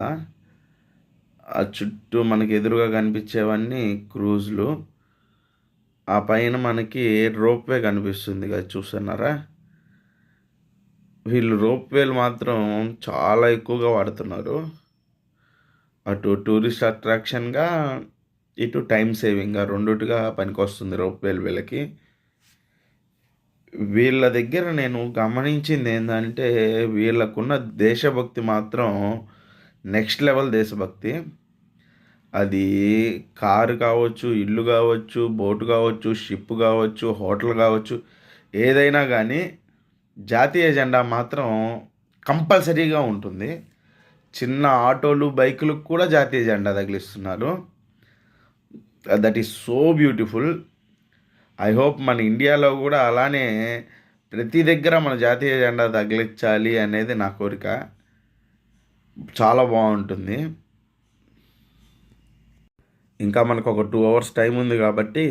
ఆ? చుట్టూ మనకి ఎదురుగా కనిపించేవన్నీ క్రూజ్లు. ఆ పైన మనకి రోప్వే కనిపిస్తుంది కదా చూస్తున్నారా? వీళ్ళు రోప్వేలు మాత్రం చాలా ఎక్కువగా వాడుతున్నారు. అటు టూరిస్ట్ అట్రాక్షన్గా ఇటు టైం సేవింగ్గా రెండుటిగా పనికొస్తుంది రోప్వేలు వీళ్ళకి. వీళ్ళ దగ్గర నేను గమనించింది ఏంటంటే వీళ్ళకున్న దేశభక్తి మాత్రం నెక్స్ట్ లెవెల్ దేశభక్తి. అది కారు కావచ్చు ఇల్లు కావచ్చు బోటు కావచ్చు షిప్ కావచ్చు హోటల్ కావచ్చు ఏదైనా కానీ జాతీయ జెండా మాత్రం కంపల్సరీగా ఉంటుంది. చిన్న ఆటోలు బైకులకు కూడా జాతీయ జెండా తగిలిస్తున్నారు. That is so beautiful. I hope మన ఇండియాలో కూడా అలానే ప్రతి దగ్గర మన జాతీయ జెండా తగిలించాలి అనేది నా కోరిక. చాలా బాగుంటుంది. ఇంకా మనకు ఒక టూ అవర్స్ టైం ఉంది కాబట్టి